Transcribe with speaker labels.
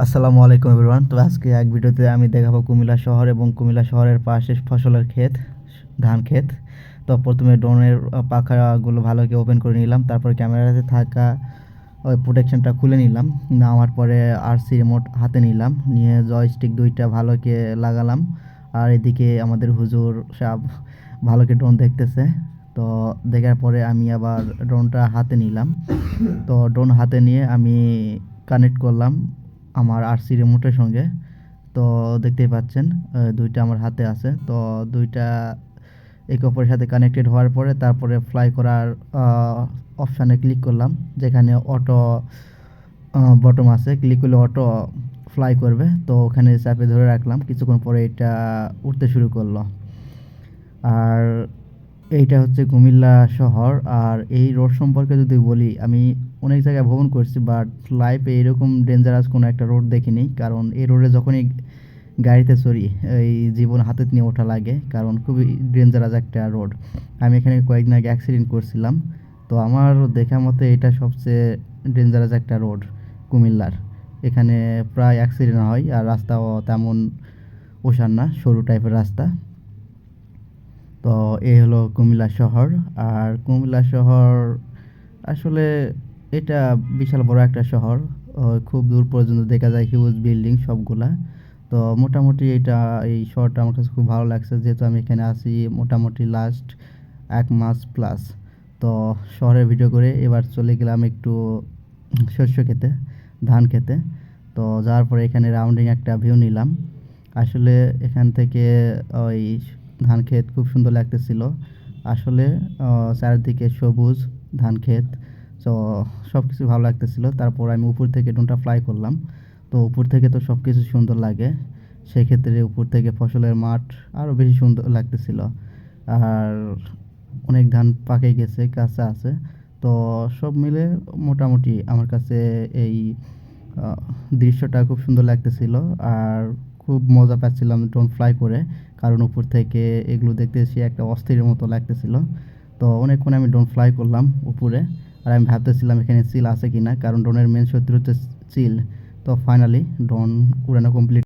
Speaker 1: আসসালামু আলাইকুম এভরিওয়ান তো আজকে এক ভিডিওতে আমি দেখাবো কুমিল্লা শহর এবং কুমিল্লা শহরের পাশে ফসলের ক্ষেত, ধান ক্ষেত। তো প্রথমে ড্রোনের পাখাগুলো ভালো করে ওপেন করে নিলাম, তারপর ক্যামেরাতে থাকা ওই প্রোটেকশনটা খুলে নিলাম, নেওয়ার পরে আরসি রিমোট হাতে নিলাম, নিয়ে জয়স্টিক দুইটা ভালোকে লাগালাম। আর এদিকে আমাদের হুজুর সাহেব ভালোকে ড্রোন দেখতেছে। তো দেখার পরে আমি আবার ড্রোনটা হাতে নিলাম। তো ড্রোন হাতে নিয়ে আমি কানেক্ট করলাম। আমার আরসি রিমোটের সঙ্গে। তো দেখতেই পাচ্ছেন দুইটা আমার হাতে আছে। তো দুইটা একে অপরের সাথে কানেক্টেড হওয়ার পরে তারপরে ফ্লাই করার অপশানে ক্লিক করলাম। যেখানে অটো বটম আছে। ক্লিক করলে অটো ফ্লাই করবে। তো ওখানে চাপে ধরে রাখলাম। কিছুক্ষণ পরে এটা উঠতে শুরু করল। আর এইটা হচ্ছে কুমিল্লা শহর। আর এই রোড সম্পর্কে যদি বলি, আমি অনেক জায়গায় ভ্রমণ করছি বাট লাইফে এরকম ডেঞ্জারাস কোনো একটা রোড দেখিনি। কারণ এই রোডে যখনই গাড়িতে চড়ি, এই জীবন হাতে নিয়ে ওঠা লাগে, কারণ খুবই ডেঞ্জারাস একটা রোড আমি এখানে কয়েকদিন আগে অ্যাক্সিডেন্ট করছিলাম, তো আমার দেখা মতে এটা সবচেয়ে ডেঞ্জারাস একটা রোড কুমিল্লার। এখানে প্রায় অ্যাক্সিডেন্ট হয়, আর রাস্তাও তেমন ওষার না, সরু টাইপের রাস্তা। তো এই হলো কুমিল্লা শহর। আর কুমিল্লা শহর আসলে এটা বিশাল বড় একটা শহর। খুব দূর পর্যন্ত দেখা যায় হিউজ বিল্ডিং সবগুলা। তো মোটামুটি এটা এই শহরটা আমার কাছে খুব ভালো লাগছে। যেহেতু আমি এখানে আছি মোটামুটি লাস্ট এক মাস প্লাস তো শহরে ভিডিও করে এবার চলে গেলাম একটু শস্য খেতে, ধান খেতে। তো যাওয়ার পরে এখানে রাউন্ডিং একটা ভিউ নিলাম। আসলে এখান থেকে ওই ধান ক্ষেত খুব সুন্দর লাগতেছিল। আসলে চারিদিকে সবুজ ধান ক্ষেত তো সব কিছু ভালো লাগতেছিল। তারপর আমি উপর থেকে ড্রোনটা ফ্লাই করলাম। তো উপর থেকে তো সব কিছু সুন্দর লাগে। সেক্ষেত্রে উপর থেকে ফসলের মাঠ আরও বেশি সুন্দর লাগতেছিল। আর অনেক ধান পাকে গেছে কাঁচা আছে। তো সব মিলে মোটামুটি আমার কাছে এই দৃশ্যটা খুব সুন্দর লাগতেছিল। আর খুব মজা পাচ্ছিলাম ড্রোন ফ্লাই করে। কারণ উপর থেকে এগুলো দেখতে এসে একটা অস্থিরের মতো লাগতেছিল। তো অনেকক্ষণ আমি ড্রোন ফ্লাই করলাম উপরে আর আমি ভাবতেছিলাম এখানে সিল আছে কি না কারণ ড্রোনের মেন শত্রু হচ্ছে সিল তো ফাইনালি ড্রোন উড়ানো কমপ্লিট